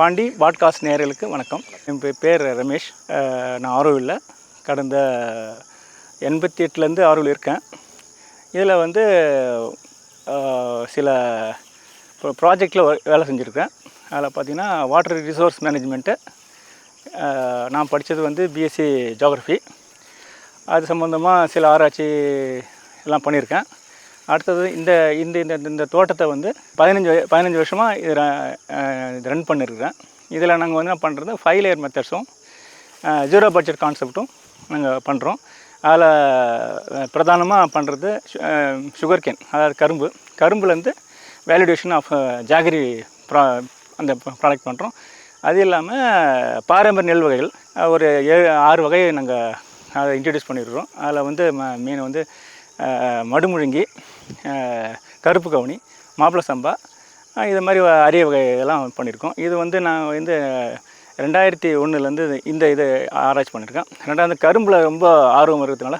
Pandi podcast நேயர்களுக்கு வணக்கம். என் பேர் ரமேஷ். நான் ஆரோவில் கடந்த எண்பத்தி எட்டுலேருந்து ஆரோவில் இருக்கேன். இதில் வந்து சில ப்ராஜெக்டில் வேலை செஞ்சுருக்கேன். அதில் பார்த்திங்கன்னா வாட்டர் ரிசோர்ஸ் மேனேஜ்மெண்ட்டு நான் படித்தது வந்து பிஎஸ்சி ஜோக்ரஃபி அது சம்மந்தமாக சில ஆராய்ச்சி எல்லாம் பண்ணியிருக்கேன் அடுத்தது இந்த இந்த இந்த இந்த தோட்டத்தை வந்து பதினஞ்சு பதினஞ்சு வருஷமாக இது ர- இது ரன் பண்ணியிருக்கிறேன் இதில் நாங்கள் வந்து என்ன பண்ணுறது ஃபைவ் லேயர் மெத்தட்ஸும் ஜீரோ பட்ஜெட் கான்செப்ட்டும் நாங்கள் பண்ணுறோம். அதில் பிரதானமாக பண்ணுறது சுகர் கேன் அதாவது கரும்பு. கரும்புலேருந்து வேலிடேஷன் ஆஃப் ஜாகரி ப்ரா அந்த ப்ராடக்ட் பண்ணுறோம். அது இல்லாமல் பாரம்பரிய நெல் வகைகள் ஒரு ஏழு ஆறு வகையை நாங்கள் அதை இன்ட்ரடியூஸ் பண்ணிடுறோம் அதில் வந்து ம மீன் வந்து மடுமுழுங்கி கருப்பு கவுனி மாப்பிள சம்பா இது மாதிரி அரிய வகையெல்லாம் பண்ணியிருக்கோம். இது வந்து நான் வந்து ரெண்டாயிரத்தி ஒன்றுலேருந்து இந்த இது ஆராய்ச்சி பண்ணியிருக்கேன். ரெண்டாவது கரும்பில் ரொம்ப ஆர்வம் இருக்கிறதுனால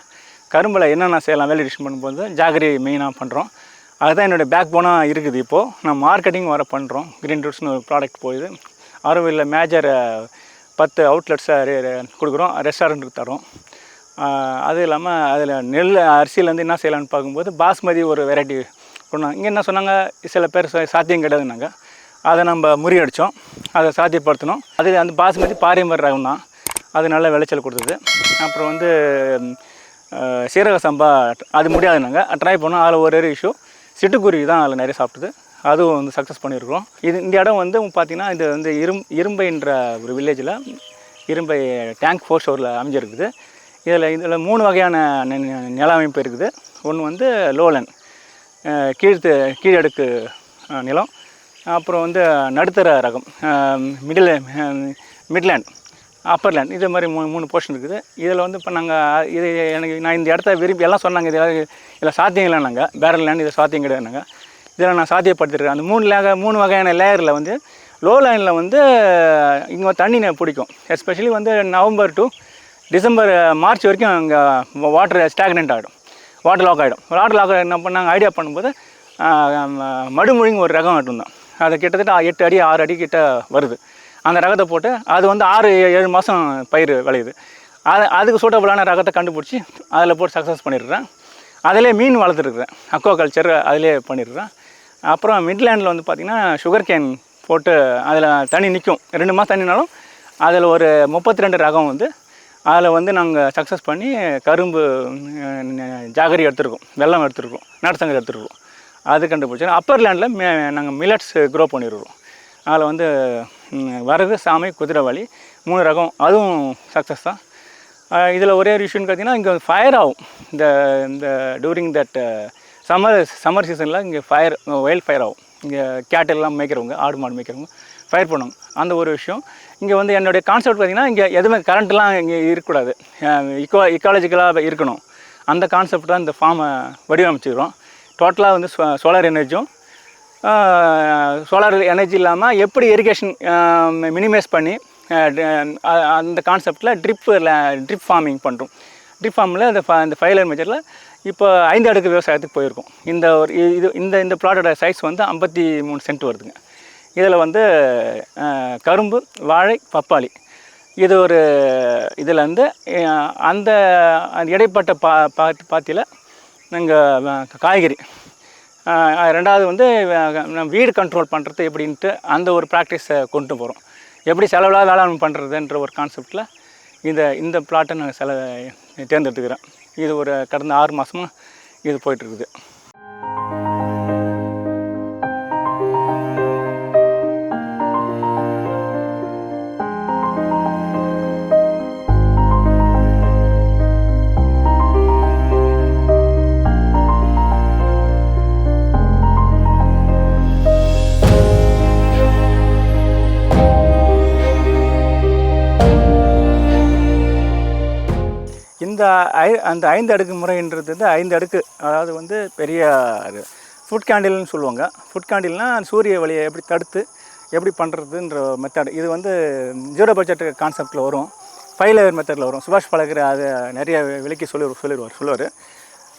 கரும்பில் என்னென்ன செய்யலாம் வேலிடேஷன் பண்ணும்போது ஜாகிரி மெயினாக பண்ணுறோம் அதுதான் என்னுடைய பேக் போனாக இருக்குது இப்போது நான் மார்க்கெட்டிங் வர பண்ணுறோம் க்ரீன் ரூட்ஸ்னு ஒரு ப்ராடக்ட் போகுது. ஆரோவில் மேஜர் பத்து அவுட்லெட்ஸை கொடுக்குறோம். ரெஸ்டாரண்ட்டுக்கு தரோம் அது இல்லாமல் அதில் நெல் அரிசியிலேருந்து என்ன செய்யலாம்னு பார்க்கும்போது பாஸ்மதி ஒரு வெரைட்டி கொண்டாங்க இங்கே என்ன சொன்னாங்க? சில பேர் சாத்தியம் கிடையாதுனாங்க அதை நம்ம முறியடித்தோம் அதை சாத்தியப்படுத்தினோம். அதில் அந்த பாஸ்மதி பாரம்பரிய ரகம் தான். அது நல்ல விளைச்சல் கொடுத்தது. அப்புறம் வந்து சீரக சம்பா அது முடியாதுனாங்க ட்ரை பண்ணோம். அதில் ஒரு இஷ்யூ சிட்டுக்குருவி தான் அதில் நிறைய சாப்பிட்டது. அதுவும் வந்து சக்ஸஸ் பண்ணியிருக்கிறோம். இது இந்த இடம் வந்து பார்த்தீங்கன்னா இது வந்து இரும் இரும்பைன்ற ஒரு வில்லேஜில் இரும்பை டேங்க் ஃபோர் ஸ்டோரில் அமைஞ்சிருக்குது. இதில் இதில் மூணு வகையான நில அமைப்பு இருக்குது. ஒன்று வந்து லோலன் கீழ்த்து கீழடுக்கு நிலம். அப்புறம் வந்து நடுத்தர ரகம் மிடில் மிட்லேண்ட் அப்பர்லேண்ட் இது மாதிரி மூணு மூணு போர்ஷன் இருக்குது. இதில் வந்து இப்போ நாங்கள் இது எனக்கு நான் இந்த இடத்த விரும்பி எல்லாம் சொன்னாங்க இதில் இதில் சாத்தியம் இல்லைனாங்க பேரல் லேண்ட் இது சாத்தியம் கிடையாது நாங்கள் இதில் நான் சாத்தியப்படுத்திருக்கேன். அந்த மூணு லேக மூணு வகையான லேயரில் வந்து லோ லைனில் வந்து இங்கே தண்ணி பிடிக்கும். எஸ்பெஷலி வந்து நவம்பர் டு டிசம்பர் மார்ச் வரைக்கும் அங்கே வாட்டர் ஸ்டாக்னெண்ட் ஆகிடும் வாட்டர் லாக் ஆகிடும் வாட்டர் லாக் என்ன பண்ணாங்க ஐடியா பண்ணும்போது மடுமொழிங்க ஒரு ரகம் இருந்தான் அது கிட்டத்தட்ட எட்டு அடி ஆறு அடி கிட்ட வருது. அந்த ரகத்தை போட்டு அது வந்து ஆறு ஏழு மாதம் பயிர் விளையுது. அது அதுக்கு சூட்டபுளான ரகத்தை கண்டுபிடிச்சி அதில் போட்டு சக்ஸஸ் பண்ணிடுறேன். அதிலே மீன் வளர்த்துருக்குறேன். அக்வா கல்ச்சர் அதிலே பண்ணிடுறேன். அப்புறம் மிட்லேண்டில் வந்து பார்த்திங்கன்னா சுகர் கேன் போட்டு அதில் தண்ணி நிற்கும் ரெண்டு மாதம் தண்ணினாலும் அதில் ஒரு முப்பத்தி ரெண்டு ரகம் வந்து அதில் வந்து நாங்கள் சக்ஸஸ் பண்ணி கரும்பு ஜாகரி எடுத்துருக்கோம் வெள்ளம் எடுத்துருக்கோம் நாட்டுசங்கர் எடுத்துருக்கோம். அது கண்டுபிடிச்சோம் அப்பர் லேண்டில் மே நாங்கள் மில்லட்ஸ் க்ரோ பண்ணிடுறோம் அதில் வந்து வரகு சாமை குதிரைவாளி மூணு ரகம் அதுவும் சக்ஸஸ் தான். இதில் ஒரே ஒரு விஷயம்னு பார்த்தீங்கன்னா இங்கே ஃபயர் ஆகும். இந்த இந்த டூரிங் தட் சம்மர் சம்மர் சீசனில் இங்கே ஃபயர் ஒயில் ஃபயர் ஆகும். இங்கே கேட்டெல்லாம் மேய்க்கிறவங்க ஆடு மாடு மேய்க்கிறவங்க ஃபயர் பண்ணும். அந்த ஒரு விஷயம். இங்கே வந்து என்னுடைய கான்செப்ட் பார்த்தீங்கன்னா இங்கே எதுவுமே கரண்ட்லாம் இங்கே இருக்கக்கூடாது. இக்கோ இக்காலஜிக்கலாக இருக்கணும். அந்த கான்செப்ட் தான் இந்த ஃபார்மை வடிவமைச்சிக்கிறோம். டோட்டலாக வந்து சோலார் எனர்ஜியும் சோலார் எனர்ஜி இல்லாமல் எப்படி இரிகேஷன் மினிமைஸ் பண்ணி அந்த கான்செப்டில் ட்ரிப்பு ட்ரிப் ஃபார்மிங் பண்ணுறோம் ட்ரிப் ஃபார்மில் அந்த இந்த ஃபைலர் மெஜரில் இப்போ ஐந்து அடுக்கு விவசாயத்துக்கு போயிருக்கோம். இந்த ஒரு இது இந்த இந்த ப்ளாட்டோட சைஸ் வந்து ஐம்பத்தி மூணு சென்ட் வருதுங்க. இதில் வந்து கரும்பு வாழை பப்பாளி. இது ஒரு இதில் வந்து அந்த இடைப்பட்ட பா பாத்தி பாத்தியில் நாங்கள் காய்கறி. ரெண்டாவது வந்து நம்ம வீடு கண்ட்ரோல் பண்ணுறது எப்படின்ட்டு அந்த ஒரு ப்ராக்டிஸை கொண்டு போகிறோம். எப்படி செலவில்லாத வேளாண் பண்ணுறதுன்ற ஒரு கான்செப்டில் இந்த இந்த பிளாட்டை நாங்கள் செல தேர்ந்தெடுத்துக்கிறேன். இது ஒரு கடந்த ஆறு மாதமாக இது போயிட்டுருக்குது. இந்த ஐ அந்த ஐந்து அடுக்கு முறைன்றது வந்து ஐந்து அடுக்கு அதாவது வந்து பெரிய ஃபுட் கேண்டில்னு சொல்லுவாங்க. ஃபுட் கேண்டில்னால் சூரிய வழியை எப்படி தடுத்து எப்படி பண்ணுறதுன்ற மெத்தட் இது வந்து ஜீரோ பட்ஜெட் கான்செப்டில் வரும். ஃபைவ் லேயர் மெத்தடில் வரும். சுபாஷ் பழகிற அது நிறைய விலைக்கு சொல்லி சொல்லிடுவார் சொல்லுவார்.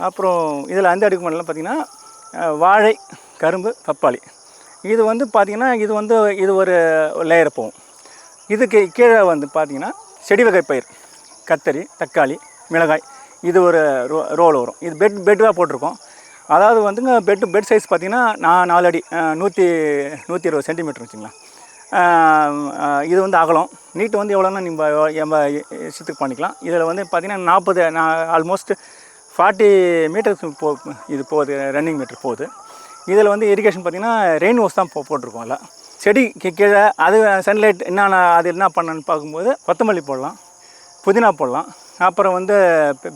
அப்புறம் இதில் அந்த அடுக்கு முறையில் பார்த்திங்கன்னா வாழை கரும்பு பப்பாளி. இது வந்து பார்த்திங்கன்னா இது வந்து இது ஒரு லேயர் போகும். இதுக்கு கீழே வந்து பார்த்திங்கன்னா செடி வகை பயிர் கத்தரி தக்காளி மிளகாய். இது ஒரு ரோ ரோல் வரும். இது பெட் பெட்டாக போட்டிருக்கோம். அதாவது வந்துங்க பெட் பெட் சைஸ் பார்த்திங்கன்னா நான் நாலு அடி நூற்றி நூற்றி இருபது சென்டிமீட்டர் வச்சுங்களேன். இது வந்து அகலம். நீட்டு வந்து எவ்வளோன்னா நம்ம நம்ம இஷ்டத்துக்கு பண்ணிக்கலாம். இதில் வந்து பார்த்திங்கன்னா நாற்பது நான் ஆல்மோஸ்ட் ஃபார்ட்டி மீட்டர்ஸ் போ இது போகுது ரன்னிங் மீட்டர் போகுது. இதில் வந்து இரிகேஷன் பார்த்திங்கன்னா ரெயின் ஹோஸ் தான் போ போட்டிருக்கோம் எல்லாம் செடி கீ- கீழே அது சன்லைட் என்னென்ன அது என்ன பண்ணணும்னு பார்க்கும்போது கொத்தமல்லி போடலாம். புதினா போடலாம். அப்புறம் வந்து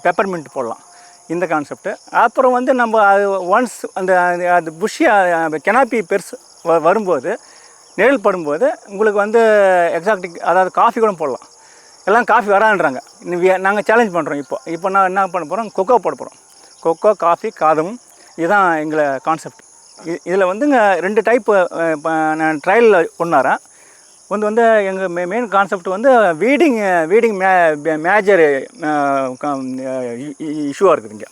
பெப்பர்மின்ட் போடலாம். இந்த கான்செப்ட்டு அப்புறம் வந்து நம்ம அது ஒன்ஸ் அந்த அது- புஷ்ஷி கெனாப்பி பெருசு வ- வரும்போது நிழல் படும்போது உங்களுக்கு வந்து எக்ஸாக்டிக் அதாவது காஃபி கூட போடலாம். எல்லாம் காஃபி வரான்றாங்க நாங்கள் சேலஞ்ச் பண்ணுறோம் இப்போ. இப்போ நான் என்ன பண்ண போகிறோம் கொக்கோ போட போகிறோம் கொக்கோ காஃபி காதமும் இதுதான் எங்களை கான்செப்ட் இதில் வந்துங்க ரெண்டு டைப்பு நான் ட்ரையலில் கொண்டாரேன் ஒன்று வந்து எங்கள் மெ மெயின் கான்செப்ட் வந்து வீடிங் வீடிங் மே மேஜர் இஷ்யூவாக இருக்குது இங்கே.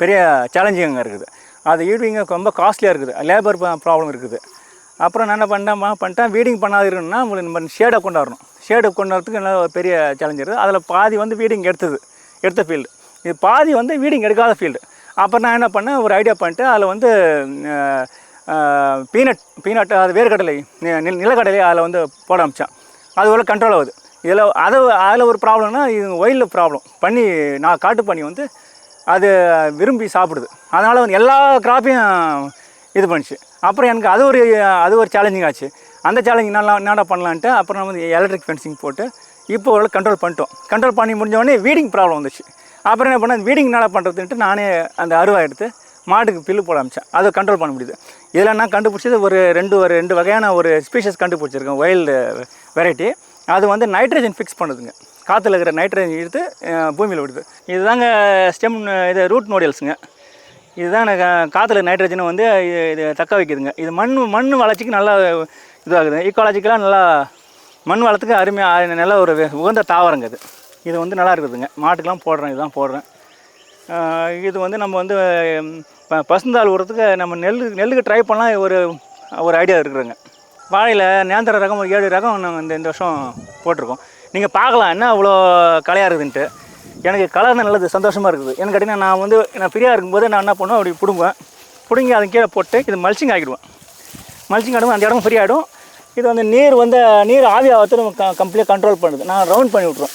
பெரிய சேலஞ்சிங் இருக்குது. அது ஈடுவிங்க ரொம்ப காஸ்ட்லியாக இருக்குது. லேபர் ப்ராப்ளம் இருக்குது. அப்புறம் நான் என்ன பண்ணேன் பண்ணிட்டேன் வீடிங் பண்ணாது இருக்கணும்னா உங்களுக்கு நம்ம ஷேடை கொண்டாடணும். ஷேடை கொண்டு வரதுக்கு என்ன பெரிய சேலஞ்ச் இருக்குது. அதில் பாதி வந்து வீடிங் எடுத்தது எடுத்த ஃபீல்டு இது பாதி வந்து வீடிங் எடுக்காத ஃபீல்டு அப்புறம் நான் என்ன பண்ணேன் ஒரு ஐடியா பண்ணிட்டு அதில் வந்து பீனட் பீனட் அது வேர்க்கடலை நிலக்கடலை அதில் வந்து போட ஆரம்பித்தான் அது ஒரு கண்ட்ரோல் ஆகுது. இதில் அது அதில் ஒரு ப்ராப்ளம்னா இது ஒயிலில் ப்ராப்ளம் பண்ணி நான் காட்டு பண்ணி வந்து அது விரும்பி சாப்பிடுது. அதனால் வந்து எல்லா கிராப்பையும் இது பண்ணிச்சு. அப்புறம் எனக்கு அது ஒரு அது ஒரு சேலஞ்சிங் ஆச்சு. அந்த சேலஞ்சிங் நல்லா என்னடா பண்ணலான்ட்டு அப்புறம் நம்ம வந்து எலக்ட்ரிக் ஃபென்சிங் போட்டு இப்போ ஒரு கண்ட்ரோல் பண்ணிட்டோம். கண்ட்ரோல் பண்ணி முடிஞ்சோடனே வீடிங் ப்ராப்ளம் வந்துச்சு. அப்புறம் என்ன பண்ணேன் வீடிங் என்னடா பண்ணுறதுன்ட்டு நானே அந்த அருவா எடுத்து மாட்டுக்கு பில்லு போட ஆரம்பித்தேன் அதை கண்ட்ரோல் பண்ண முடியுது. இதில் நான் கண்டுபிடிச்சது? ஒரு ரெண்டு ஒரு ரெண்டு வகையான ஒரு ஸ்பீஷஸ் கண்டுபிடிச்சிருக்கேன் வைல்டு வெரைட்டி அது வந்து நைட்ரஜன் ஃபிக்ஸ் பண்ணுதுங்க. காற்றுல இருக்கிற நைட்ரஜன் எடுத்து பூமியில் விடுது. இதுதாங்க ஸ்டெம் இது ரூட் நோடியல்ஸுங்க இதுதான் எனக்கு காற்றுல நைட்ரஜனை வந்து இது இது தக்க வைக்குதுங்க. இது மண் மண் வளர்ச்சிக்கு நல்லா இதாகுது ஈக்காலஜிக்கலாக நல்லா மண் வளத்துக்கு அருமையாக நல்ல ஒரு உகந்த தாவரங்க இது. இது வந்து நல்லா இருக்குதுங்க. மாட்டுக்கெலாம் போடுறேன் இதுதான் போடுறேன். இது வந்து நம்ம வந்து இப்போ பசுந்தாள் உரத்துக்கு நம்ம நெல் நெல்லுக்கு ட்ரை பண்ணலாம். ஒரு ஒரு ஐடியா இருக்குதுங்க. வாழையில் நேந்திர ரகம் ஒரு ஏழு ரகம் நாங்கள் இந்த இந்த வருஷம் போட்டிருக்கோம். நீங்கள் பார்க்கலாம் என்ன அவ்வளோ கலையாக இருக்குதுன்ட்டு. எனக்கு கலர் நல்லது சந்தோஷமாக இருக்குது. எனக்கு கேட்டிங்கன்னா நான் வந்து நான் ஃப்ரீயாக இருக்கும்போது நான் என்ன பண்ணுவேன் அப்படி பிடுங்குவேன். பிடுங்கி அதன் கீழே போட்டு இது மல்ச்சிங் ஆகிடுவேன் மல்ச்சிங் ஆகிடும் அந்த இடம் ஃப்ரீ ஆகிடும் இது வந்து நீர் வந்து நீர் ஆவி நம்ம க கம்ப்ளீட் கண்ட்ரோல் பண்ணுது. நான் ரவுண்ட் பண்ணி விட்ருவேன்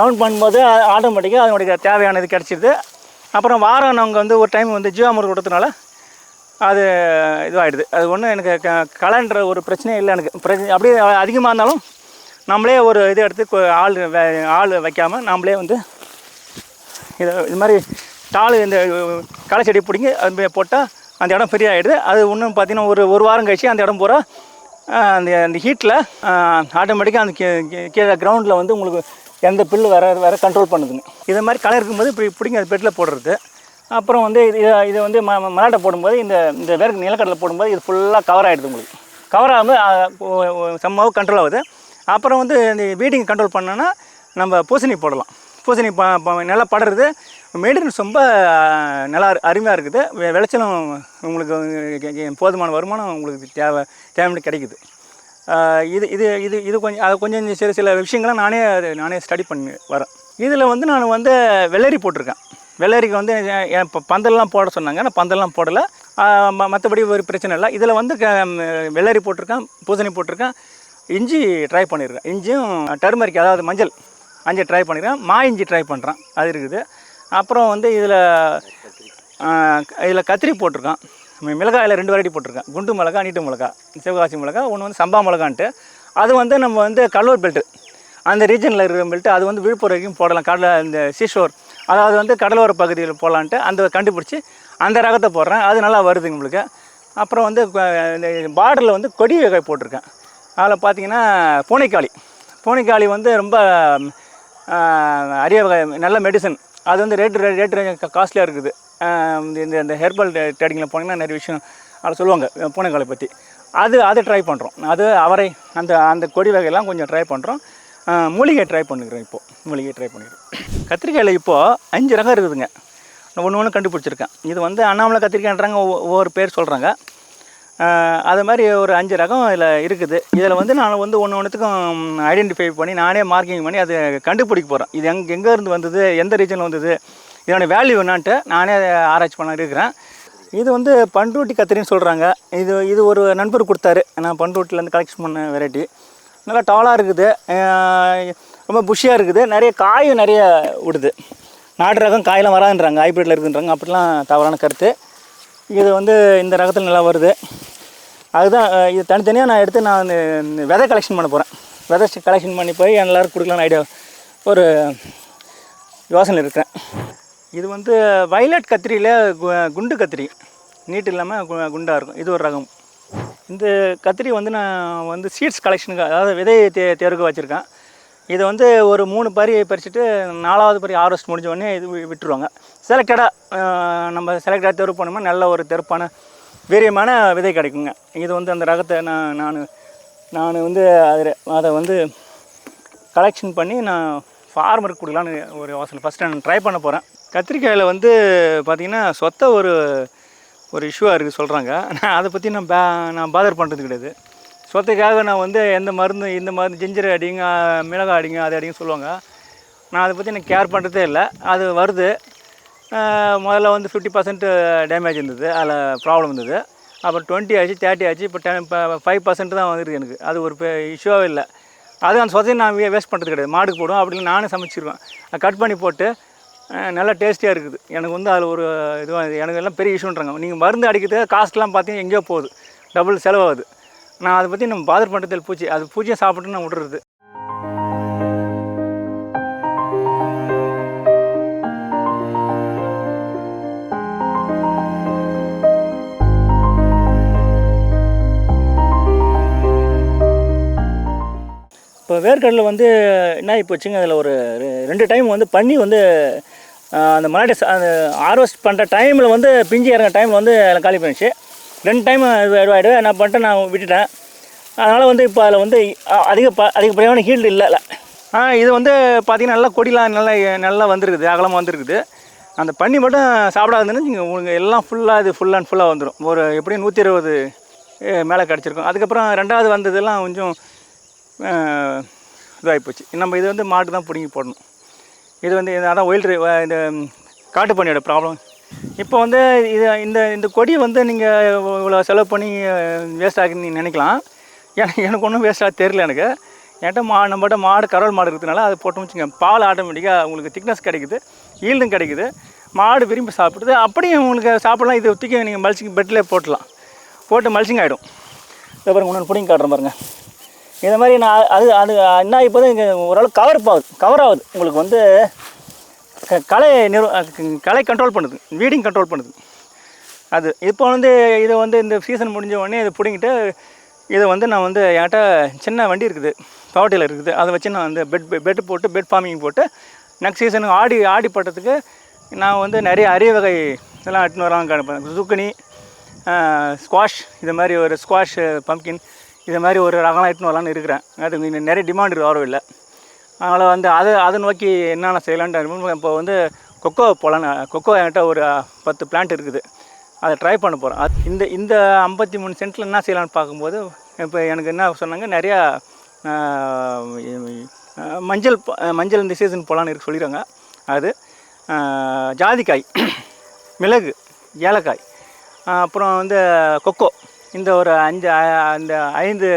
ரவுண்ட் பண்ணும்போது ஆட்டோமேட்டிக்காக அதனுடைய தேவையானது கிடச்சிடுது அப்புறம் வாரம் நாங்கள் வந்து ஒரு டைம் வந்து ஜீவாமிரம் கொடுத்தனால அது இதுவாகிடுது அது ஒன்றும் எனக்கு க கலன்ற ஒரு பிரச்சனையே இல்லை எனக்கு. பிரச்சனை அப்படியே அதிகமாக இருந்தாலும் நம்மளே ஒரு இது எடுத்து ஆள் வே- ஆள் வைக்காமல் நம்மளே வந்து இதை இது மாதிரி தாள் இந்த களை செடி பிடிங்கி அது போட்டால் அந்த இடம் ஃப்ரீ ஆகிடுது அது இன்னும் பார்த்தீங்கன்னா ஒரு ஒரு வாரம் கழிச்சு அந்த இடம் பூரா அந்த அந்த ஹீட்டில் ஆட்டோமேட்டிக்காக அந்த கீ- கீ- கீழே கிரவுண்டில் வந்து உங்களுக்கு எந்த பில்லு வர வர கண்ட்ரோல் பண்ணுதுங்க இதை மாதிரி களை இருக்கும்போது இப்படி பிடிங்க அது பெட்டில் போடுறது. அப்புறம் வந்து இது இதை- இது வந்து ம மலாட்டை போடும்போது இந்த இந்த வேர்க்கு நிலக்கடலை போடும்போது இது ஃபுல்லாக கவர் ஆகிடுது உங்களுக்கு. கவர் ஆகும்போது செம்மாவும் கண்ட்ரோல் ஆகுது. அப்புறம் வந்து இந்த வீடிங் கண்ட்ரோல் பண்ணோன்னா நம்ம பூசணி போடலாம். பூசணி ப நல்லா படுறது. மெயின்டெனன்ஸ் ரொம்ப நல்லா அருமையாக இருக்குது. விளைச்சலும் உங்களுக்கு போதுமான வருமானம் உங்களுக்கு தேவை தேவை கிடைக்குது. இது இது இது இது கொஞ்சம் அது கொஞ்சம் சில சில விஷயங்களை நானே அது நானே ஸ்டடி பண்ணி வரேன். இதில் வந்து நான் வந்து வெள்ளரி போட்டிருக்கேன். வெள்ளரிக்கு வந்து என் இப்போ பந்தல்லாம் போட சொன்னாங்க. நான் பந்தல்லாம் போடலை. மற்றபடி ஒரு பிரச்சனை இல்லை. இதில் வந்து க வெள்ளரி போட்டிருக்கேன் பூசணி போட்டிருக்கேன். இஞ்சி ட்ரை பண்ணியிருக்கேன் இஞ்சியும் டர்மரிக் அதாவது மஞ்சள் அஞ்சு ட்ரை பண்ணியிருக்கேன் மா இஞ்சி ட்ரை பண்ணுறேன் அது இருக்குது. அப்புறம் வந்து இதில் இதில் கத்திரி போட்டிருக்கேன். மிளகாயில் ரெண்டு வெரைட்டி போட்டிருக்கேன். குண்டு மிளகா நீட்டு மிளகா சிவகாசி மிளகா ஒன்று வந்து சம்பா மிளகான்ட்டு. அது வந்து நம்ம வந்து கடலூர் பெல்ட்டு அந்த ரீஜனில் இருக்கிற பெல்ட்டு அது வந்து விழுப்புரம் வரைக்கும் போடலாம். கடல இந்த சீஷோர் அதாவது வந்து கடலோர பகுதியில் போடலான்ட்டு அந்த கண்டுபிடிச்சி அந்த ரகத்தை போடுறேன். அது நல்லா வருது உங்களுக்கு. அப்புறம் வந்து இந்த பார்டரில் வந்து கொடி வகை போட்டிருக்கேன். அதில் பார்த்தீங்கன்னா பூனைக்காளி. பூனைக்காளி வந்து ரொம்ப அரிய வகை நல்ல மெடிசன் அது வந்து ரேட்டு ரேட்டு காஸ்ட்லியாக இருக்குது. இந்த- இந்த இந்த ஹெர்பல் ட்ரேடிங்கில் போனீங்கன்னா நிறைய விஷயம் அதில் சொல்லுவாங்க பூனைக்காலை பற்றி அது அதை ட்ரை பண்ணுறோம் அது அவரை அந்த அந்த கொடி வகையெல்லாம் கொஞ்சம் ட்ரை பண்ணுறோம் மூலிகை ட்ரை பண்ணிக்கிறோம் இப்போது மூலிகை ட்ரை பண்ணிக்கிறோம். கத்திரிக்காயில் இப்போது அஞ்சு ரகம் இருக்குதுங்க ஒன்று ஒன்று கண்டுபிடிச்சிருக்கேன். இது வந்து அண்ணாமலை கத்திரிக்காய்ன்றாங்க ஒவ்வொ- ஒவ்வொரு பேர் சொல்கிறாங்க அது மாதிரி ஒரு அஞ்சு ரகம் இதில் இருக்குது. இதில் வந்து நான் வந்து ஒன்று ஒன்றுத்துக்கும் ஐடென்டிஃபை பண்ணி நானே மார்க்கிங் பண்ணி அதை கண்டுபிடிக்க போகிறேன் இது எங் எங்கே எங்கேருந்து வந்தது எந்த ரீஜனில் வந்தது இதோடய வேல்யூ என்னான்ட்டு நானே அதை ஆராய்ச்சி பண்ண இருக்கிறேன். இது வந்து பண்ருட்டி கத்திரின்னு சொல்கிறாங்க இது இது ஒரு நண்பர் கொடுத்தாரு. நான் பண்ருட்டிலேருந்து கலெக்ஷன் பண்ண வெரைட்டி நல்லா டாலாக இருக்குது. ரொம்ப புஷியாக இருக்குது. நிறைய காயும் நிறைய விடுது. நாட்டு ரகம் காயெல்லாம் வராதுன்றாங்க. ஹைப்ரிட்டில் இருக்குன்றாங்க. அப்படிலாம் தவறான கருத்து. இது வந்து இந்த ரகத்தில் நல்லா வருது. அதுதான் இது தனித்தனியாக நான் எடுத்து நான் இந்த இந்த விதை கலெக்ஷன் பண்ண போகிறேன் விதை கலெக்ஷன் பண்ணி போய் எல்லோரும் கொடுக்கலான்னு ஐடியா ஒரு யோசனை இருக்கிறேன். இது வந்து வயலட் கத்திரியில் கு- குண்டு கத்திரி. நீட் இல்லாமல் குண்டாக இருக்கும். இது ஒரு ரகம். இந்த கத்திரி வந்து நான் வந்து சீட்ஸ் கலெக்ஷனுக்கு அதாவது விதை தே தேர்வுக்கு வச்சுருக்கேன். இதை வந்து ஒரு மூணு பறி பறிச்சுட்டு நாலாவது பறி ஹார்வெஸ்ட் முடிஞ்ச உடனே இது விட்டுருவாங்க. செலக்டடாக நம்ம செலக்டடாக தெரு போனோம்னா நல்ல ஒரு தெருப்பான வீரியமான விதை கிடைக்குங்க. இது வந்து அந்த ரகத்தை நான் நான் நான் வந்து அதில் அதை வந்து கலெக்ஷன் பண்ணி நான் ஃபார்மருக்கு கொடுக்கலான்னு ஒரு யோசனை. ஃபஸ்ட்டு நான் ட்ரை பண்ண போகிறேன் கத்திரிக்காயில் வந்து பார்த்திங்கன்னா சொத்த ஒரு ஒரு இஷ்யூவாக இருக்குது சொல்கிறாங்க நான் அதை பற்றி நான் பே நான் பாதர் பண்ணுறது கிடையாது. சொத்தைக்காக நான் வந்து எந்த மருந்து இந்த மருந்து ஜிஞ்சர் அடிங்க மிளகாய் அடிங்க அது அடிங்க சொல்லுவாங்க. நான் அதை பற்றி நான் கேர் பண்ணுறதே இல்லை. அது வருது. முதல்ல வந்து ஃபிஃப்டி பர்சன்ட் டேமேஜ் இருந்தது. அதில் ப்ராப்ளம் இருந்தது. அப்புறம் டுவெண்ட்டி ஆச்சு தேர்ட்டி ஆச்சு. இப்போ டென் இப்போ ஃபைவ் பர்சன்ட் தான் வந்துருக்கு எனக்கு. அது ஒரு இஷ்யூவே இல்லை. அது அந்த சொத்தையை நான் வேஸ்ட் பண்ணுறது கிடையாது. மாடுக்கு போடுவோம். அப்படின்னு நானும் நானே சமைச்சிருவேன். கட் பண்ணி போட்டு நல்லா டேஸ்டியாக இருக்குது. எனக்கு வந்து அதில் ஒரு இதுவாக எனக்கு எல்லாம் பெரிய இஷ்யூன்றாங்க நீங்கள் மருந்து அடிக்கிறது காஸ்ட்லாம் பார்த்தீங்கன்னா எங்கேயோ போகுது. டபுள் செலவாகுது. நான் அதை பற்றி நம்ம பாதர் பண்ணுறதில் பூச்சி. அது பூச்சியை சாப்பிட்டு நான் விட்றது. இப்போ வேர்க்கடலை வந்து என்ன ஆகி போச்சுங்க? அதில் ஒரு ரெ- ரெண்டு டைம் வந்து பண்ணி வந்து அந்த மலாடி அந்த ஹார்வெஸ்ட் பண்ணுற டைமில் வந்து பிஞ்சு இறங்குற டைமில் வந்து காலி பண்ணிச்சு ரெண்டு டைம் ஆகிடுவேன் நான் பண்ணிட்டு நான் விட்டுட்டேன். அதனால் வந்து இப்போ அதில் வந்து அதிக ப அதிகப்படியான ஹீல்டு இல்லை இல்லை. ஆ இது வந்து பார்த்திங்கன்னா நல்லா கொடிலாம் நல்லா நல்லா வந்திருக்குது அகலமாக வந்திருக்குது. அந்த பண்ணி மட்டும் சாப்பிடாதுன்னு நீங்கள் உங்களுக்கு எல்லாம் ஃபுல்லாக இது ஃபுல் அண்ட் ஃபுல்லாக வந்துடும் ஒரு எப்படியும் நூற்றி இருபது மேலே கிடச்சிருக்கும். அதுக்கப்புறம் ரெண்டாவது வந்ததெல்லாம் கொஞ்சம் இதாகி போச்சு நம்ம இது வந்து மாட்டு தான் பிடுங்கி போடணும். இது வந்து அதான் ஒயில் இந்த காட்டு பண்ணியோட ப்ராப்ளம் இப்போ வந்து இது இந்த இந்த கொடி வந்து நீங்கள் இவ்வளோ செலவு பண்ணி வேஸ்ட் ஆகுதுன்னு நினைக்கலாம். எனக்கு எனக்கு ஒன்றும் வேஸ்ட்டாக தெரியல எனக்கு. என்கிட்ட மா நம்மகிட்ட மாடு கரவல் மாடு இருக்கிறதுனால அதை போட்டோம் வச்சுங்க பால் ஆட்டோமேட்டிக்காக உங்களுக்கு திக்னஸ் கிடைக்குது ஈல்டும் கிடைக்குது. மாடு விரும்பி சாப்பிடுது. அப்படியும் உங்களுக்கு சாப்பிடலாம். இதை தூக்கி நீங்கள் மல்ச்சிங் பெட்டில் போட்டுடலாம் போட்டு மல்ச்சிங் ஆகிடும் இதை பாருங்க இன்னொன்று பிடிங்க காட்டுறேன் பாருங்கள் இதை மாதிரி நான் அது அது என்ன இப்போ இங்கே ஓரளவு கவர் ஆகுது கவர் ஆகுது. உங்களுக்கு வந்து கலை நிறு கலை கண்ட்ரோல் பண்ணுது வீடிங் கண்ட்ரோல் பண்ணுது. அது இப்போ வந்து இதை வந்து இந்த சீசன் முடிஞ்ச உடனே இதை பிடிங்கிட்டு இதை வந்து நான் வந்து என்கிட்ட சின்ன வண்டி இருக்குது பவட்டியில் இருக்குது. அதை வச்சு நான் அந்த பெட் பெட்டு போட்டு பெட் ஃபார்மிங் போட்டு நெக்ஸ்ட் சீசனுக்கு ஆடி ஆடி பட்டத்துக்கு நான் வந்து நிறைய அரிய வகை இதெல்லாம் எடுத்துன்னு வராங்க சுக்குனி ஸ்குவாஷ் இது மாதிரி ஒரு ஸ்குவாஷ் பம்கின் இது மாதிரி ஒரு ரகம்லாம் எடுத்துன்னு வரலான்னு இருக்கிறேன். அது நிறைய டிமாண்ட் இருக்குது இல்லை. அதனால் வந்து அதை அதை நோக்கி என்னென்ன செய்யலான்ட்டு இப்போ வந்து கொக்கோ போகலான்னு கொக்கோ என்கிட்ட ஒரு பத்து பிளான்ட் இருக்குது. அதை ட்ரை பண்ண போகிறேன் அது இந்த இந்த ஐம்பத்தி மூணு சென்ட்டில் என்ன செய்யலான்னு பார்க்கும்போது இப்போ எனக்கு என்ன சொன்னாங்க நிறையா மஞ்சள் மஞ்சள் இந்த சீசன் போகலான்னு இருக்கு சொல்லிடுறாங்க அது ஜாதிக்காய் மிளகு ஏலக்காய் அப்புறம் வந்து கொக்கோ. இந்த ஒரு அஞ்சு அந்த ஐந்து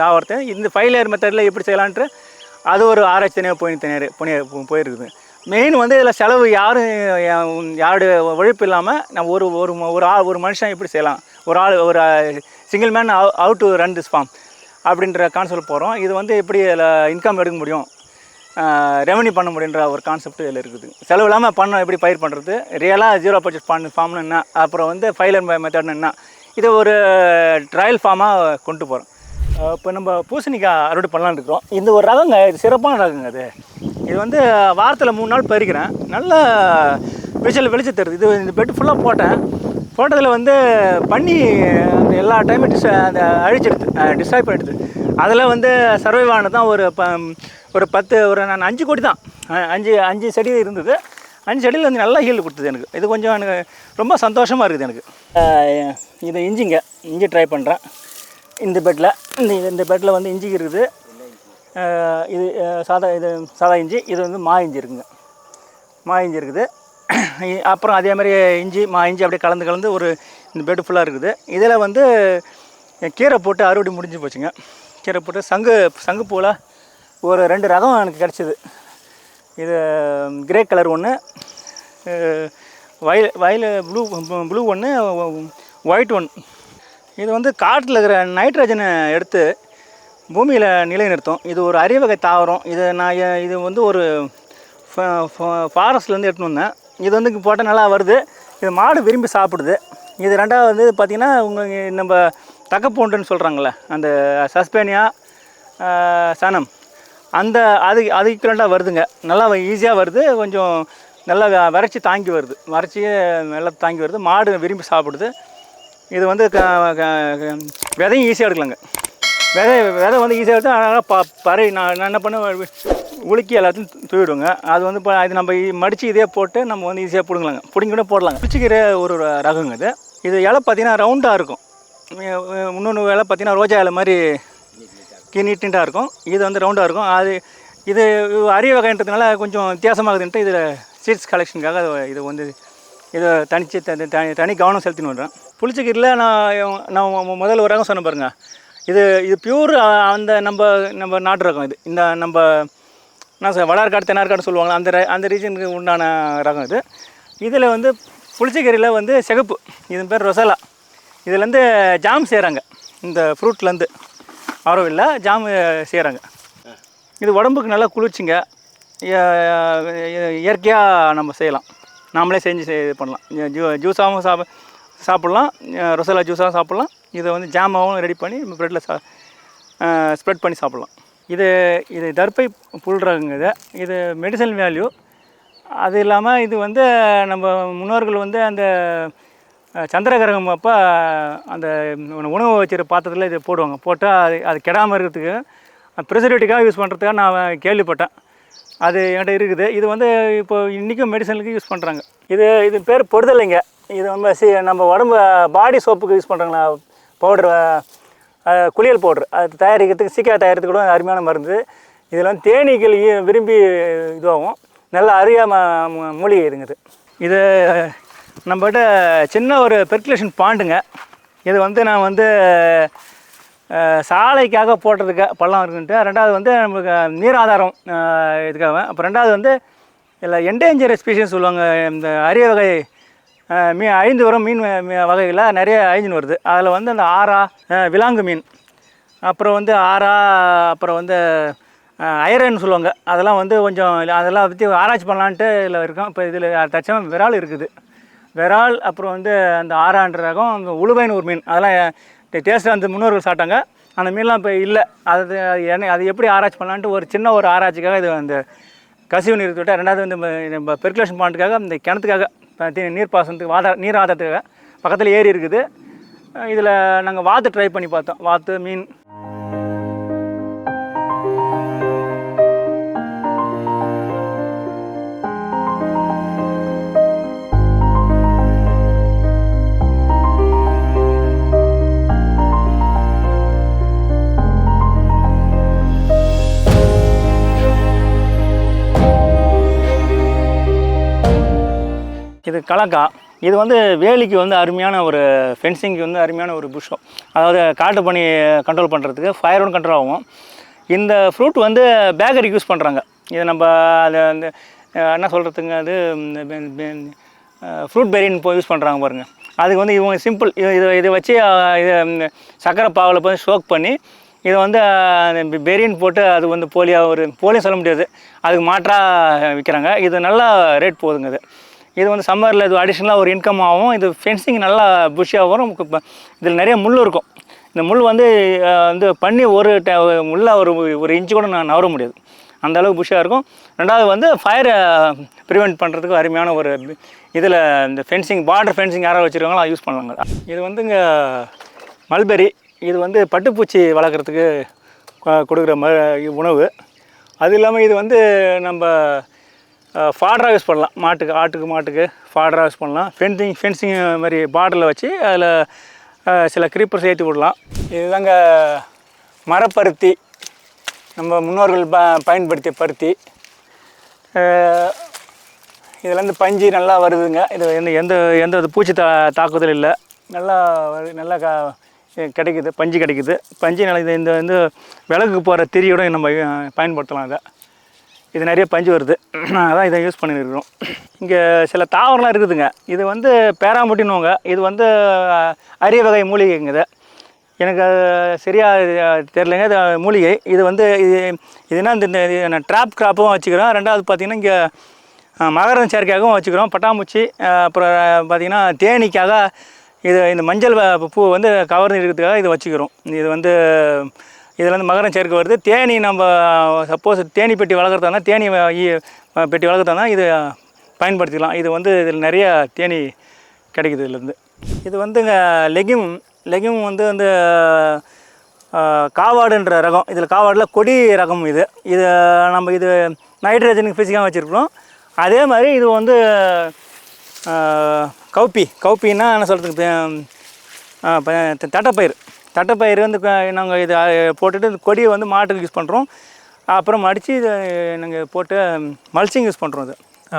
தாவரத்தை இந்த ஃபைவ் லேயர் மெத்தடில் எப்படி செய்யலான்ட்டு அது ஒரு ஆராய்ச்சி தனியாக போய் தனியார் புனிய போயிருக்குது. மெயின் வந்து இதில் செலவு யாரும் யாருடைய உழைப்பு இல்லாமல் நம்ம ஒரு ஒரு ஒரு ஆள் ஒரு மனுஷன் எப்படி செய்யலாம்? ஒரு ஆள் ஒரு single man how to run this farm அப்படின்ற கான்செப்ட் போகிறோம் இது வந்து எப்படி இதில் இன்கம் எடுக்க முடியும்? ரெவன்யூ பண்ண முடியுன்ற ஒரு கான்செப்ட் இதில் இருக்குது. செலவு இல்லாமல் பண்ண எப்படி பயிர் பண்ணுறது ரியலாக ஜீரோ பட்ஜெட் பண்ண ஃபார்ம்னு என்ன? அப்புறம் வந்து ஃபைலர் மெத்தட்னு என்ன? இதை ஒரு ட்ரையல் ஃபார்மாக கொண்டு போகிறோம் இப்போ நம்ம பூசணிக்காய் அறுவடை பண்ணலான்னு இருக்கிறோம். இந்த ஒரு ரகங்க இது சிறப்பான ரகங்க அது. இது வந்து வாரத்தில் மூணு நாள் பறிக்கிறேன். நல்ல வெளிச்சல் வெளிச்சம் தருது. இது இந்த பெட்டு ஃபுல்லாக போட்டேன். போட்டதில் வந்து பண்ணி அந்த எல்லா டைமும் டிஸ் அந்த அழிச்சிடுது. டிஸ்ட்ராய் பண்ணிடுது. அதில் வந்து சர்வைவ் ஆனது தான் ஒரு ப ஒரு பத்து ஒரு நான் அஞ்சு கோடி தான். அஞ்சு அஞ்சு செடி இருந்தது. அஞ்சு செடியில் வந்து நல்லா ஹீல் கொடுத்தது எனக்கு. இது கொஞ்சம் எனக்கு ரொம்ப சந்தோஷமாக இருக்குது எனக்கு. இது இஞ்சிங்க. இஞ்சி ட்ரை பண்ணுறேன் இந்த பெட்டில் இந்த இந்த பெட்டில் வந்து இஞ்சி இருக்குது. இது சாதா இது சாதா இஞ்சி இது வந்து மா இஞ்சி இருக்குங்க. மா இஞ்சி இருக்குது. அப்புறம் அதே மாதிரி இஞ்சி மா இஞ்சி அப்படியே கலந்து கலந்து ஒரு இந்த பெட்டு ஃபுல்லாக இருக்குது. இதில் வந்து கீரை போட்டு அறுவடை முடிஞ்சு போச்சுங்க. கீரை போட்டு சங்கு சங்கு பூவில் ஒரு ரெண்டு ரகம் எனக்கு கிடச்சிது. இது கிரே கலர் ஒன்று வயல் வயல் ப்ளூ ப்ளூ ஒன்று ஒயிட் ஒன் இது வந்து காட்டில் இருக்கிற நைட்ரஜனை எடுத்து பூமியில் நிலைநிறுத்தும். இது ஒரு அரியவகை தாவரம். இது நான் இது வந்து ஒரு ஃபாரஸ்ட்லேருந்து எடுத்துன்னு வந்தேன். இது வந்து இங்கே போட்டால் நல்லா வருது. இது மாடு விரும்பி சாப்பிடுது. இது ரெண்டாவது வந்து பார்த்திங்கன்னா உங்களுக்கு நம்ம தக்கப்பூண்டுன்னு சொல்கிறாங்களே அந்த சஸ்பேனியா சனம். அந்த அது அது ஈக்குவலண்ட்டாக வருதுங்க. நல்லா ஈஸியாக வருது. கொஞ்சம் நல்லா வரைச்சி வறட்சி தாங்கி வருது. வறட்சியே நல்லா தாங்கி வருது. மாடு விரும்பி சாப்பிடுது. இது வந்து க க- விதையும் ஈஸியாக எடுக்கலாங்க. விதை விதை வந்து ஈஸியாக எடுத்து அழகாக ப பறை நான் என்ன பண்ண உலுக்கி எல்லாத்தையும் தூவிடுங்க. அது வந்து இப்போ அது நம்ம மடித்து இதே போட்டு நம்ம வந்து ஈஸியாக பிடுங்கலாங்க. பிடிங்க கூட போடலாங்க. பிடிச்சிக்கிற ஒரு ரகங்க இது. இது இலை பார்த்தீங்கன்னா ரவுண்டாக இருக்கும். இன்னொன்று இலை பார்த்தீங்கன்னா ரோஜா இலை மாதிரி கீ நீட்டாக இருக்கும். இது வந்து ரவுண்டாக இருக்கும். அது இது அரிய வகைன்றதுனால கொஞ்சம் வித்தியாசமாகுதுன்ட்டு இதில் சீட்ஸ் கலெக்ஷனுக்காக இது வந்து இதை தனிச்சு தனி தனி தனி கவனம் செலுத்தின்னு வர்றேன். புளிச்சக்கீரில் நான் நான் முதல் முதல்ல ஒரு ரகம் சொன்ன பாருங்க. இது இது பியூர் அந்த நம்ம நம்ம நாட்டு ரகம் இது. இந்த நம்ம என்ன சார் வடார்காடு தென்னார்காடு சொல்லுவாங்களா அந்த அந்த ரீஜனுக்கு உண்டான ரகம் இது. இதில் வந்து புளிச்சக்கீரியில் வந்து சிகப்பு இது பேர் ரொசலா. இதுலேருந்து ஜாம் செய்கிறாங்க இந்த ஃப்ரூட்லேருந்து ஆரோவில் ஜாம் செய்கிறாங்க இது உடம்புக்கு நல்லா குளிர்ச்சிங்க. இயற்கையாக நம்ம செய்யலாம். நாமளே செஞ்சு செய் இது பண்ணலாம். ஜூ ஜூஸாகவும் சாப்ப சாப்பிட்லாம். ரொசலா ஜூஸாகவும் சாப்பிட்லாம். இதை வந்து ஜாமாவும் ரெடி பண்ணி ப்ரெட்டில் சா ஸ்ப்ரெட் பண்ணி சாப்பிட்லாம். இது இது தர்பை புல்றாங்க இது இது மெடிசன் வேல்யூ அது இல்லாமல் இது வந்து நம்ம முன்னோர்கள் வந்து அந்த சந்திர கிரகம் அப்போ அந்த உணவு வச்சிருக்க பாத்திரத்தில் இது போடுவாங்க. போட்டால் அது அது கெடாமல் இருக்கிறதுக்கு ப்ரிசர்வேட்டிக்காக யூஸ் பண்ணுறதுக்காக நான் கேள்விப்பட்டேன். அது என்கிட்ட இருக்குது. இது வந்து இப்போ இன்றைக்கும் மெடிசனுக்கு யூஸ் பண்ணுறாங்க இது இது பேர் பொடுதலைங்க இது நம்ம சி நம்ம உடம்பு பாடி சோப்புக்கு யூஸ் பண்ணுறாங்களா பவுடர் குளியல் பவுட்ரு அது தயாரிக்கிறதுக்கு சீக்கிரம் தயாரிக்கிறதுக்கு கூட அருமையான மருந்து. இதில் வந்து தேனீக்கள் விரும்பி இதுவாகும். நல்லா அறியாமல் மூலிகை இருங்குது இது நம்மகிட்ட சின்ன ஒரு பெர்குலேஷன் பாண்டுங்க இது வந்து நான் வந்து சாலைக்காக போடுறதுக்கு பள்ளம் இருக்குன்ட்டு ரெண்டாவது வந்து நமக்கு நீர் ஆதாரம் இதுக்காக. அப்போ ரெண்டாவது வந்து இதில் என்டேஞ்சர் ஸ்பீஷிஸ் சொல்லுவாங்க இந்த அரிய வகை மீன் மீ ஐந்து வரும் மீன் வ- வகைகளில் நிறைய ஐந்துன்னு வருது. அதில் வந்து அந்த ஆறா விலாங்கு மீன். அப்புறம் வந்து ஆரா அப்புறம் வந்து ஐரன் சொல்லுவாங்க. அதெல்லாம் வந்து கொஞ்சம் அதெல்லாம் பற்றி ஆராய்ச்சி பண்ணலான்ட்டு இதில் இருக்கோம். இப்போ இதில் தச்சம் விரால் இருக்குது. விரால் அப்புறம் வந்து அந்த ஆறான்ற ரகம் அந்த உழுவைனூர் ஒரு மீன். அதெல்லாம் டேஸ்ட்டாக அந்த முன்னோர்கள் சாப்பிட்டாங்க. அந்த மீன்லாம் இப்போ இல்லை. அது என்ன அது எப்படி ஆராய்ச்சி பண்ணலான்ட்டு ஒரு சின்ன ஒரு ஆராய்ச்சிக்காக இது அந்த கசிவு நீர் விட்டு ரெண்டாவது வந்து நம்ம பெர்குலேஷன் பாண்டுக்காக இந்த கிணத்துக்காக நீர் பாசனத்துக்கு வாத நீர் ஆதாரத்துக்காக பக்கத்தில் ஏரி இருக்குது. இதில் நாங்கள் வாத்து ட்ரை பண்ணி பார்த்தோம். வாத்து மீன். இது கலக்கா. இது வந்து வேலிக்கு வந்து அருமையான ஒரு ஃபென்சிங்க்கு வந்து அருமையான ஒரு புஷ்ஷம். அதாவது காட்டு பணி கண்ட்ரோல் பண்ணுறதுக்கு ஃபயரோட கண்ட்ரோல் ஆகும். இந்த ஃப்ரூட் வந்து பேக்கரிக்கு யூஸ் பண்ணுறாங்க இது நம்ம அதை அந்த என்ன சொல்கிறதுங்க அது? ஃப்ரூட் பெரின்னு போய் யூஸ் பண்ணுறாங்க பாருங்கள் அதுக்கு வந்து இவங்க சிம்பிள் இது இது இதை வச்சு இது சக்கரை பாவில் போய் ஸ்டோக் பண்ணி இதை வந்து பெரின்னு போட்டு அது வந்து போலியாக ஒரு போலியும் சொல்ல முடியாது. அதுக்கு மாற்றாக விற்கிறாங்க இது நல்லா ரேட் போகுதுங்க அது. இது வந்து சம்மரில் இது அடிஷ்னலாக ஒரு இன்கம் ஆகும். இது ஃபென்சிங் நல்லா புஷ்ஷாக வரும். இதில் நிறைய முள் இருக்கும். இந்த முள் வந்து வந்து பண்ணி ஒரு ட- முள்ளாக ஒரு ஒரு இன்ச்சு கூட நான் நவர முடியாது. அந்த அளவுக்கு புஷ்ஷாக இருக்கும். ரெண்டாவது வந்து ஃபயரை ப்ரிவெண்ட் பண்ணுறதுக்கு அருமையான ஒரு இதில் இந்த ஃபென்சிங் பார்டர் ஃபென்சிங் யாராவது வச்சுருக்காங்களோ அதை யூஸ் பண்ணலாங்க இது வந்து இங்கே மல்பெரி இது வந்து பட்டுப்பூச்சி வளர்க்குறதுக்கு கொடுக்குற ம உணவு. அது இல்லாமல் இது வந்து நம்ம ஃபாடராக யூஸ் பண்ணலாம். மாட்டுக்கு ஆட்டுக்கு மாட்டுக்கு ஃபாடராக யூஸ் பண்ணலாம். ஃபென்சிங் ஃபென்சிங் மாதிரி பார்டரில் வச்சு அதில் சில க்ரீப்பர்ஸ் ஏற்றி விடலாம். இதுதாங்க மரப்பருத்தி. நம்ம முன்னோர்கள் ப பயன்படுத்திய பருத்தி. இதுலேருந்து பஞ்சு நல்லா வருதுங்க. இது எந்த எந்த எந்த இது பூச்சி தா தாக்குதல் இல்லை. நல்லா நல்லா கா கிடைக்குது பஞ்சு கிடைக்குது. பஞ்சு நல்லா இந்த வந்து விளக்குக்கு போகிற திரியோட நம்ம பயன்படுத்தலாம் இதை. இது நிறைய பஞ்சு வருது. அதான் இதை யூஸ் பண்ணியிருக்கிறோம் இங்கே சில தாவரம்லாம் இருக்குதுங்க. இது வந்து பேராம்பட்டின்னுவாங்க. இது வந்து அரிய வகை மூலிகைங்க இது. எனக்கு அது சரியாக தெரிலங்க இது மூலிகை. இது வந்து இது இதுனா இந்த இந்த நான் ட்ராப் கிராப்பும் வச்சுக்கிறோம். ரெண்டாவது பார்த்தீங்கன்னா இங்கே மகரம் சேர்க்கையாகவும் வச்சுக்கிறோம். பட்டாம்பூச்சி அப்புறம் பார்த்திங்கன்னா தேனீக்காக இது இந்த மஞ்சள் வ- பூ வந்து கவர்ந்து இருக்கிறதுக்காக இதை வச்சுக்கிறோம். இது வந்து இதில் வந்து மகரம் சேர்க்கை வருது. தேனி நம்ம சப்போஸ் தேனி பெட்டி வளர்க்குறதா தேனி பெட்டி வளர்க்குறதா இது பயன்படுத்திக்கலாம். இது வந்து இதில் நிறைய தேனி கிடைக்குது இதுலேருந்து. இது வந்துங்க லெகிம் லெகிம் வந்து வந்து காவாடுன்ற ரகம். இதில் காவாடில் கொடி ரகம் இது. இது நம்ம இது நைட்ரஜனுக்கு ஃபிசிக்காக வச்சுருக்கிறோம். அதே மாதிரி இது வந்து கௌப்பி கௌப்பின்னா என்ன சொல்கிறதுக்கு தட்டப்பயிர். தட்டைப்பயிர் வந்து நாங்கள் இது போட்டுட்டு இந்த கொடியை வந்து மாட்டுக்கு யூஸ் பண்ணுறோம் அப்புறம் மடித்து இதை நாங்கள் போட்டு மல்ச்சிங் யூஸ் பண்ணுறோம் இது.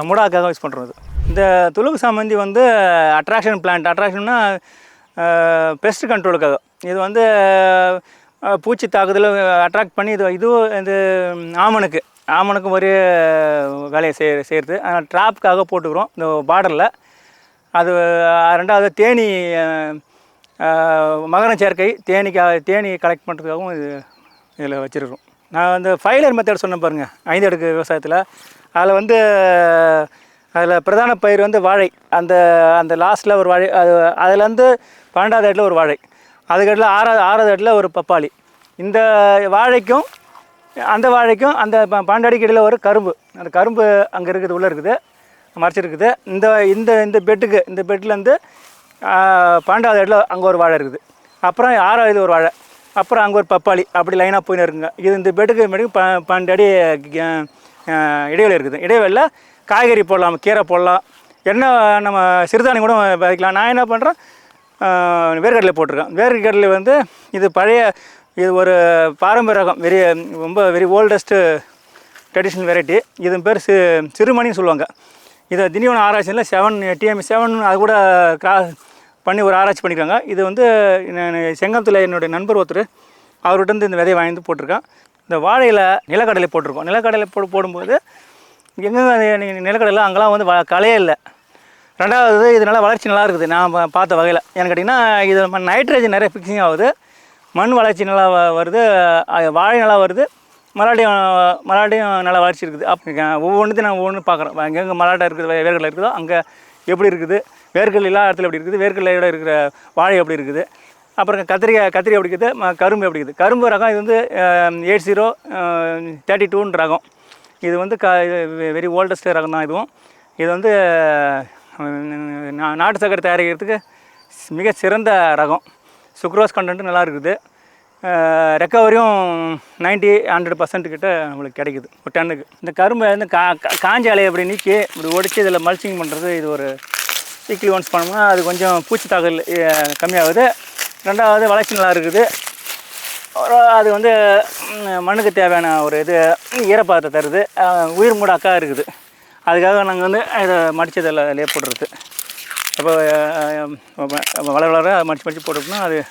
முடாக்காக யூஸ் பண்ணுறோம் இது. இந்த துளுக்கு சாமந்தி வந்து அட்ராக்ஷன் பிளான்ட் அட்ராக்ஷன்னா பெஸ்ட் கண்ட்ரோலுக்காக இது வந்து பூச்சி தாக்குதல் அட்ராக்ட் பண்ணி இது இதுவும் இது ஆமணுக்கு. ஆமனுக்கும் ஒரே வேலையை செய் செய்கிறது அதனால் ட்ராப்புக்காக போட்டுக்கிறோம். இந்த பார்டரில் அது ரெண்டாவது தேனி மகரம் சேர்க்கை தேனிக்காக தேனி கலெக்ட் பண்ணுறதுக்காகவும் இது இதில் வச்சுருக்கோம் நான் வந்து ஃபைலர் மெத்தட் சொன்னேன் பாருங்கள் ஐந்து அடுக்கு விவசாயத்தில். அதில் வந்து அதில் பிரதான பயிர் வந்து வாழை. அந்த அந்த லாஸ்ட்டில் ஒரு வாழை அது அதுலேருந்து பன்னெண்டாவது இடத்துல ஒரு வாழை. அதுக்கடுத்துல ஆறாவது ஆறாவது இடத்துல ஒரு பப்பாளி. இந்த வாழைக்கும் அந்த வாழைக்கும் அந்த பன்னெண்டு அடிக்கு ஒரு கரும்பு. அந்த கரும்பு அங்கே இருக்குது உள்ளே இருக்குது மறைச்சிருக்குது. இந்த இந்த இந்த பெட்டுக்கு இந்த பெட்லேருந்து பன்னெண்டாவது இடத்துல அங்கே ஒரு வாழை இருக்குது. அப்புறம் ஆறாவது ஒரு வாழை. அப்புறம் அங்கே ஒரு பப்பாளி. அப்படி லைனாக போயின்னு இருக்குங்க. இது இந்த பெட்டுக்கு மேட்டுக்கு ப பன்னெண்டு அடி இடைவெளி இருக்குது. இடைவெளியில் காய்கறி போடலாம் கீரை போடலாம். என்ன நம்ம சிறுதானியம் கூட விதைக்கலாம். நான் என்ன பண்ணுறேன் வேர்க்கடலை போட்டிருக்கேன். வேர்க்கடலை வந்து இது பழைய இது ஒரு பாரம்பரிய ரகம் வெரி ரொம்ப வெரி ஓல்டஸ்ட்டு ட்ரெடிஷ்னல் வெரைட்டி இதன் பேர் சி சிறுமணின்னு சொல்லுவாங்க. இதை திண்டிவனம் ஆராய்ச்சியில் செவன் டிஎம் செவன் அது கூட கிராஸ் பண்ணி ஒரு ஆராய்ச்சி பண்ணியிருக்காங்க இது வந்து நான் செங்கத்தில் என்னுடைய நண்பர் ஒருத்தர் அவர்கிட்ட இருந்து இந்த விதையை வாங்கி போட்டிருக்கேன். இந்த வாழையில் நிலக்கடலை போட்டிருக்கோம். நிலக்கடலை போட்டு போடும்போது எங்கெங்க நிலக்கடலை அங்கெல்லாம் வந்து வ- களையே இல்லை. ரெண்டாவது இது நல்லா வளர்ச்சி நல்லா இருக்குது நான் பார்த்த வகையில். ஏன்னு கேட்டிங்கன்னா இது நம்ம நைட்ரஜன் நிறைய ஃபிக்ஸிங் ஆகுது. மண் வளர்ச்சி நல்லா வருது. வாழை நல்லா வருது. மலாட்டியும் மலாட்டியும் நல்லா வளர்ச்சி இருக்குது. அப்போ ஒவ்வொன்றுத்தையும் நான் ஒவ்வொன்று பார்க்குறேன். எங்கெங்கே மலாட்டை இருக்குது வே- இருக்குதோ அங்கே எப்படி இருக்குது? வேர்கள் இல்லாத இடத்துல எப்படி இருக்குது? வேர்க்கடலையோட இருக்கிற வாழை எப்படி இருக்குது? அப்புறம் கத்திரிக்காய் கத்திரி எப்படி இருக்குது? ம- கரும்பு எப்படி இருக்குது? கரும்பு ரகம் இது வந்து எயிட் ஜீரோ தேர்ட்டி டூன்னு ரகம். இது வந்து க வெரி ஓல்டஸ்ட் ரகம் தான் இதுவும். இது வந்து நா- நாட்டு சக்கரை தயாரிக்கிறதுக்கு மிக சிறந்த ரகம். சுக்ரோஸ் கண்டென்ட் நல்லா இருக்குது. ரெக்கவரியும் 90 ஹண்ட்ரட் பர்சன்ட் கிட்ட நம்மளுக்கு கிடைக்குது. ஒரு டன்னுக்கு. இந்த கரும்பை வந்து கா கா- காஞ்ச இலையை அப்படி நீக்கி இப்படி ஒடிச்சு இதில் மல்ச்சிங் பண்ணுறது இது ஒரு வீக்லி ஒன்ஸ் பண்ணோம்னா அது கொஞ்சம் பூச்சி தாக்கல் கம்மியாகுது. ரெண்டாவது வளர்ச்சி நல்லா இருக்குது. அது வந்து மண்ணுக்கு தேவையான ஒரு இது ஈரப்பதத்தை தருது. உயிர் மூடாக்கா இருக்குது. அதுக்காக நாங்கள் வந்து இதை மடித்து இதில் லே போடுறது. அப்போ வளர வளர மடித்து மடித்து போட்டோம்னா அது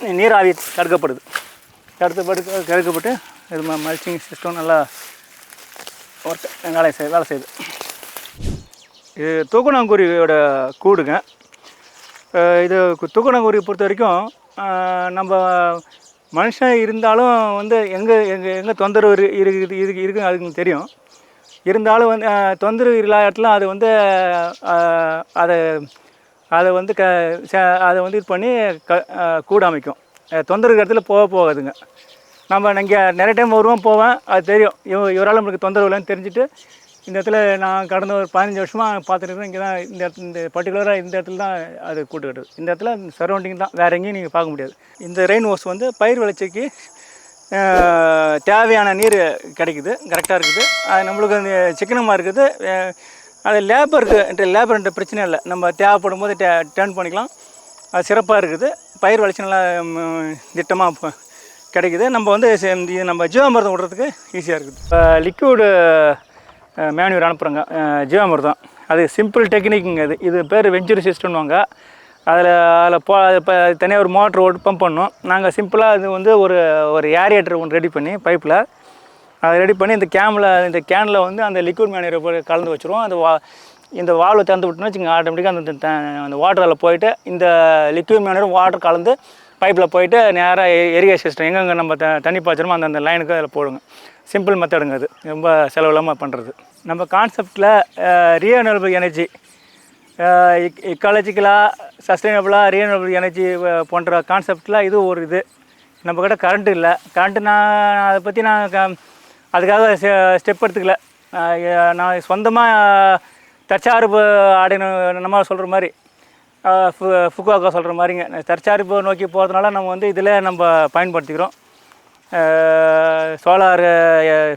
நீராவி தடுக்கப்படுது. தடுத்தப்பட்டு தடுக்கப்பட்டு இது மல்ச்சிங் சிஸ்டம் நல்லா ஒர்க் வேலை செய் வேலை செய்யுது. இது தூக்கணாங்குருவியோட கூடுங்க. இது தூக்கணாங்குருவி பொறுத்த வரைக்கும் நம்ம மனுஷன் இருந்தாலும் வந்து எங்கே எங்கே எங்கே தொந்தரவு இரு- இருக்குது இருக்கு இருக்குன்னு அதுக்கு தெரியும். இருந்தாலும் வந்து தொந்தரவு இல்லாத இடத்துல அது வந்து அதை அதை வந்து க ச- அதை வந்து இது பண்ணி க கூட கூடு அமைக்கும் தொந்தரவு இருக்கிற இடத்துல போக போகாதுங்க. நம்ம இங்கே நிறைய டைம் வருவோம் போவேன். அது தெரியும். இவ இவரால் நம்மளுக்கு தொந்தரவு இல்லைன்னு தெரிஞ்சுட்டு இந்த இடத்துல நான் கடந்த ஒரு பதினஞ்சு வருஷமாக பார்த்துருக்கேன் இங்கே தான் இந்த இடத்துல இந்த பர்டிகுலராக இந்த இடத்துல தான் அது கூட்டு கட்டுது இந்த இடத்துல சரௌண்டிங் தான். வேறு எங்கேயும் நீங்கள் பார்க்க முடியாது. இந்த ரெயின் ஹோஸ் வந்து பயிர் விளைச்சலுக்கு தேவையான நீர் கிடைக்குது. கரெக்டாக இருக்குது. அது நம்மளுக்கு அந்த சிக்கனமாக இருக்குது. அது லேபருக்கு லேபர்ன்ற பிரச்சனை இல்லை. நம்ம தேவைப்படும் போது டே டேர்ன் பண்ணிக்கலாம். அது சிறப்பாக இருக்குது. பயிர் வளர்ச்சி நல்லா திட்டமாக கிடைக்குது. நம்ம வந்து இது நம்ம ஜீவாமிர்தம் விடுறதுக்கு ஈஸியாக இருக்குது. இப்போ லிக்விடு மேனுவர் அனுப்புகிறோங்க ஜீவாமிர்தம். அது சிம்பிள் டெக்னிக்குங்க அது இது. பேர் வெஞ்சுரி சிஸ்டம்னுவாங்க அதில் அதில் போ இப்போ தனியாக ஒரு மோட்ரு ஓட்டு பம்ப் பண்ணோம். நாங்கள் சிம்பிளாக இது வந்து ஒரு ஒரு ஏரியேட்டர் ஒன்று ரெடி பண்ணி பைப்பில் அதை ரெடி பண்ணி இந்த கேமில் இந்த கேனில் வந்து அந்த லிக்விட் மேனுவர் போய் கலந்து வச்சுருவோம். அந்த வா இந்த வால்வை திறந்து விட்டோம்னா வச்சுங்க ஆட்டோமேட்டிக்காக அந்த அந்த வாட்டரில் போயிட்டு இந்த லிக்விட் மேனரும் வாட்டர் கலந்து பைப்பில் போயிட்டு நேராக எரிகேஷன் சிஸ்டம் எங்கெங்கே நம்ம த தண்ணி பாய்ச்சணுமோ அந்த லைனுக்கு அதில் போடுங்க. சிம்பிள் மெத்தடுங்க அது. ரொம்ப செலவில்லாமல் பண்ணுறது நம்ம கான்செப்டில் ரீஎனபிள் எனர்ஜி இக்காலஜிக்கலாக சஸ்டைனபிளாக ரீஎனபிள் எனர்ஜி போன்ற கான்செப்டில் இது ஒரு இது. நம்மக்கிட்ட கரண்ட் இல்லை. கரண்ட்டு நான் அதை பற்றி நான் அதுக்காக ஸ்டெப் எடுத்துக்கல. நான் சொந்தமாக தற்சார்பு ஆடின நம்ம சொல்கிற மாதிரி ஃபுக்குவாக்கா சொல்கிற மாதிரிங்க. தற்சார்பு நோக்கி போகிறதுனால நம்ம வந்து இதில் நம்ம பயன்படுத்திக்கிறோம். சோலார்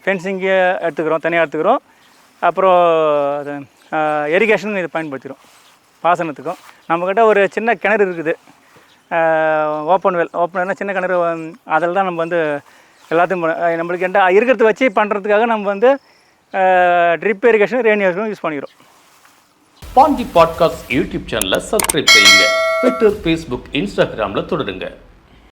ஃபென்சிங்கு எடுத்துக்கிறோம் தனியாக எடுத்துக்கிறோம். அப்புறம் எரிகேஷன் இதை பயன்படுத்திக்கிறோம். பாசனத்துக்கும். நம்மக்கிட்ட ஒரு சின்ன கிணறு இருக்குது. ஓப்பன் வெல் ஓப்பன் வெல்னால் சின்ன கிணறு அதில் தான் நம்ம வந்து எல்லாத்தையும் பண்ண- நம்மளுக்கு என்ன இருக்கிறத வச்சு பண்ணுறதுக்காக நம்ம வந்து drip irrigation rain irrigation use பண்ணிக்கிறோம். பாண்டி பாட்காஸ்ட் யூடியூப் சேனலை சப்ஸ்கிரைப் செய்யுங்க. ட்விட்டர் ஃபேஸ்புக் இன்ஸ்டாகிராமில் தொடருங்க.